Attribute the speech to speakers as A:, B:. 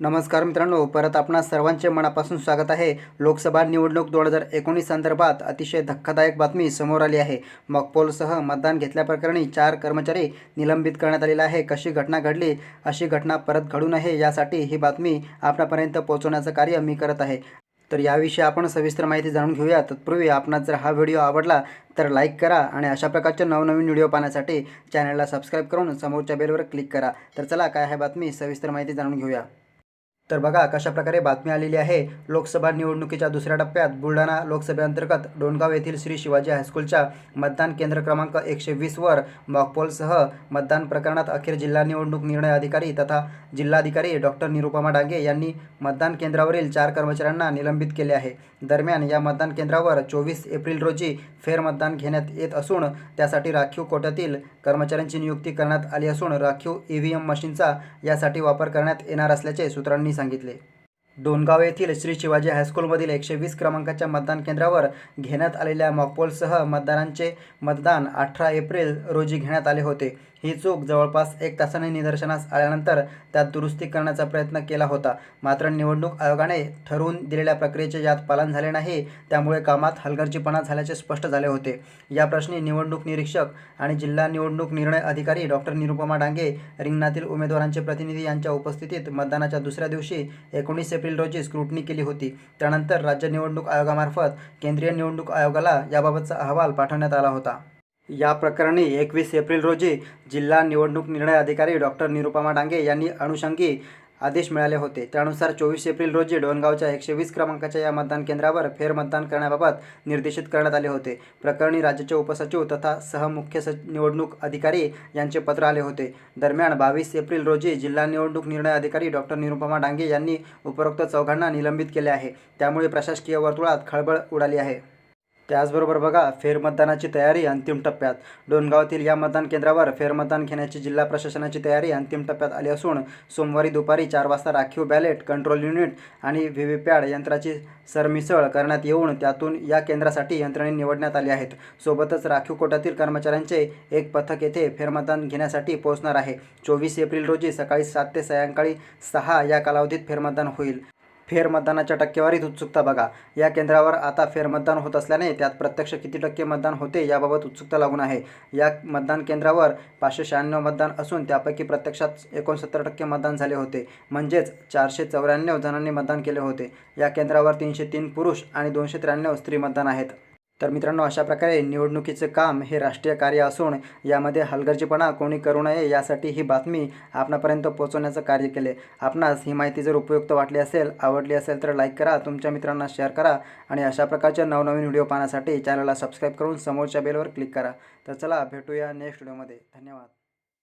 A: नमस्कार मित्रांनो परत आपणा सर्वांचे मनापासून स्वागत आहे. लोकसभा निवडणूक दोन हजार एकोणीस संदर्भात अतिशय धक्कादायक बातमी समोर आली आहे. मॉकपोलसह मतदान घेतल्याप्रकरणी चार कर्मचारी निलंबित करण्यात आलेला आहे. कशी घटना घडली अशी घटना परत घडू नये यासाठी ही बातमी आपणापर्यंत पोहोचवण्याचं कार्य मी करत आहे. तर याविषयी आपण सविस्तर माहिती जाणून घेऊया. तत्पूर्वी आपणास जर हा व्हिडिओ आवडला तर लाईक करा आणि अशा प्रकारचे नवनवीन व्हिडिओ पाहण्यासाठी चॅनलला सबस्क्राईब करून समोरच्या बेलवर क्लिक करा. तर चला काय आहे बातमी? सविस्तर माहिती जाणून घेऊया. तर बघा कशा प्रकारे बातमी आलेली आहे. लोकसभा निवडणुकीच्या दुसऱ्या टप्प्यात बुलढाणा लोकसभेअंतर्गत डोणगाव येथील श्री शिवाजी हायस्कूलच्या मतदान केंद्र क्रमांक एकशे वीसवर मॉकपोलसह मतदान प्रकरणात अखेर जिल्हा निवडणूक निर्णय अधिकारी तथा जिल्हाधिकारी डॉक्टर निरुपमा डांगे यांनी मतदान केंद्रावरील चार कर्मचाऱ्यांना निलंबित केले आहे. दरम्यान या मतदान केंद्रावर चोवीस एप्रिल रोजी फेरमतदान घेण्यात येत असून त्यासाठी राखीव कोट्यातील कर्मचाऱ्यांची नियुक्ती करण्यात आली असून राखीव ई व्ही एम मशीनचा यासाठी वापर करण्यात येणार असल्याचे सूत्रांनी सांगितले. डोनगाव येथील श्री शिवाजी हायस्कूलमधील एकशे वीस क्रमांकाच्या मतदान केंद्रावर घेण्यात आलेल्या मॉकपोलसह मतदारांचे मतदान अठरा एप्रिल रोजी घेण्यात आले होते. ही चूक जवळपास एक तासाने निदर्शनास आल्यानंतर त्यात दुरुस्ती करण्याचा प्रयत्न केला होता. मात्र निवडणूक आयोगाने ठरवून दिलेल्या प्रक्रियेचे यात पालन झाले नाही त्यामुळे कामात हलगर्जीपणा झाल्याचे स्पष्ट झाले होते. या प्रश्नी निवडणूक निरीक्षक आणि जिल्हा निवडणूक निर्णय अधिकारी डॉक्टर निरुपमा डांगे रिंगणातील उमेदवारांचे प्रतिनिधी यांच्या उपस्थितीत मतदानाच्या दुसऱ्या दिवशी एकोणीस एप्रिल रोजी स्क्रुटनी केली होती. त्यानंतर राज्य निवडणूक आयोगामार्फत केंद्रीय निवडणूक आयोगाला याबाबतचा अहवाल पाठवण्यात आला होता. या प्रकरणी एकवीस एप्रिल रोजी जिल्हा निवडणूक निर्णय अधिकारी डॉक्टर निरुपमा डांगे यांनी अनुषंगी आदेश मिळाले होते. त्यानुसार चोवीस एप्रिल रोजी डोणगावच्या एकशे वीस क्रमांकाच्या या मतदान केंद्रावर फेरमतदान करण्याबाबत निर्देशित करण्यात आले होते. प्रकरणी राज्याचे उपसचिव तथा सहमुख्य सच निवडणूक अधिकारी यांचे पत्र आले होते. दरम्यान बावीस एप्रिल रोजी जिल्हा निवडणूक निर्णय अधिकारी डॉक्टर निरुपमा डांगे यांनी उपरोक्त चौघांना निलंबित केले आहे. त्यामुळे प्रशासकीय वर्तुळात खळबळ उडाली आहे. त्याचबरोबर बघा फेरमतदानाची तयारी अंतिम टप्प्यात. डोणगावातील या मतदान केंद्रावर फेरमतदान घेण्याची जिल्हा प्रशासनाची तयारी अंतिम टप्प्यात आली असून सोमवारी दुपारी चार वाजता राखीव बॅलेट कंट्रोल युनिट आणि व्ही व्ही पॅड यंत्राची सरमिसळ करण्यात येऊन त्यातून या केंद्रासाठी यंत्रणे निवडण्यात आली आहेत. सोबतच राखीव कोट्यातील कर्मचाऱ्यांचे एक पथक येथे फेरमतदान घेण्यासाठी पोहोचणार आहे. चोवीस एप्रिल रोजी सकाळी सात ते सायंकाळी सहा या कालावधीत फेरमतदान होईल. फेरमतदानाच्या टक्केवारीत उत्सुकता बघा. या केंद्रावर आता फेरमतदान होत असल्याने त्यात प्रत्यक्ष किती टक्के मतदान होते याबाबत उत्सुकता लागून आहे. या मतदान केंद्रावर पाचशे शहाण्णव मतदान असून त्यापैकी प्रत्यक्षात एकोणसत्तर टक्के मतदान झाले होते. म्हणजेच चारशे चौऱ्याण्णव जणांनी मतदान केले होते. या केंद्रावर तीनशे तीन पुरुष आणि दोनशे त्र्याण्णव स्त्री मतदान आहेत. तर मित्रांनो अशा प्रकारे निवडणुकीचं काम हे राष्ट्रीय कार्य असून यामध्ये हलगर्जीपणा कोणी करू नये यासाठी ही बातमी आपणापर्यंत पोहोचवण्याचं कार्य केले. आपणास ही माहिती जर उपयुक्त वाटली असेल आवडली असेल तर लाईक करा तुमच्या मित्रांना शेअर करा आणि अशा प्रकारचे नवनवीन व्हिडिओ पाहण्यासाठी चॅनलला सबस्क्राईब करून समोरच्या बेलवर क्लिक करा. तर चला भेटूया नेक्स्ट व्हिडिओमध्ये. धन्यवाद.